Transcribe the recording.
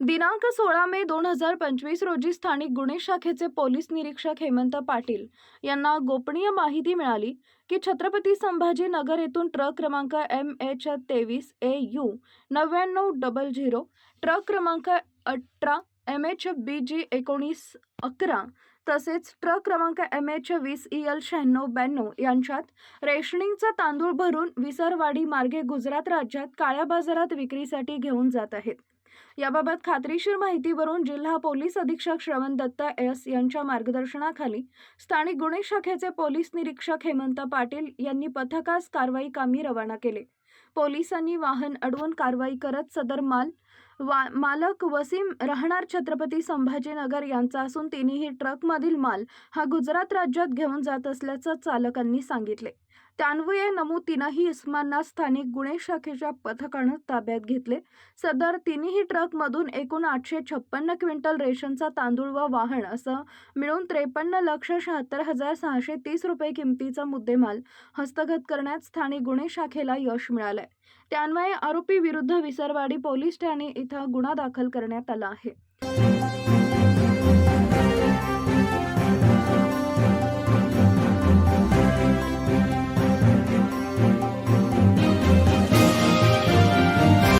दिनांक सोळा मे दोन हजार पंचवीस रोजी स्थानिक गुन्हे शाखेचे पोलीस निरीक्षक हेमंत पाटील यांना गोपनीय माहिती मिळाली की छत्रपती संभाजी नगर येथून ट्रक क्रमांक एम एच तेवीस ए यू नव्याण्णव डबल झिरो ट्रक क्रमांक अठरा एम एच बी जी एकोणीस अकरा तसेच ट्रक क्रमांक एम एच वीस ई एल शहाण्णव ब्याण्णव यांच्यात रेशनिंगचा तांदूळ भरून विसरवाडी मार्गे गुजरात राज्यात काळ्या बाजारात विक्रीसाठी घेऊन जात आहेत. याबाबत खात्रीशीर माहितीवरून जिल्हा पोलीस अधीक्षक श्रवण दत्त एस यांच्या मार्गदर्शनाखाली स्थानिक गुन्हे शाखेचे पोलीस निरीक्षक हेमंत पाटील यांनी पथकास कारवाई कामी रवाना केले. पोलिसांनी वाहन अडवून कारवाई करत सदर माल वा मालक वसीम राहणार छत्रपती संभाजीनगर यांचा असून तिन्ही ट्रकमधील माल हा गुजरात राज्यात घेऊन जात असल्याचं चालकांनी सांगितले. त्यान्वये नमू तीनही इस्मांना स्थानिक गुन्हे शाखेच्या पथकानं ताब्यात घेतले. सदर तिन्ही ट्रकमधून एकूण आठशे छप्पन्न क्विंटल रेशनचा तांदूळ व वाहन असं मिळून त्रेपन्न लक्ष शहात्तर हजार सहाशे तीस रुपये किमतीचा मुद्देमाल हस्तगत करण्यात स्थानिक गुन्हे शाखेला यश मिळालंय. त्यान्वये आरोपी विरुद्ध विसरवाडी पोलीस ठाणे इथं गुन्हा दाखल करण्यात आला आहे.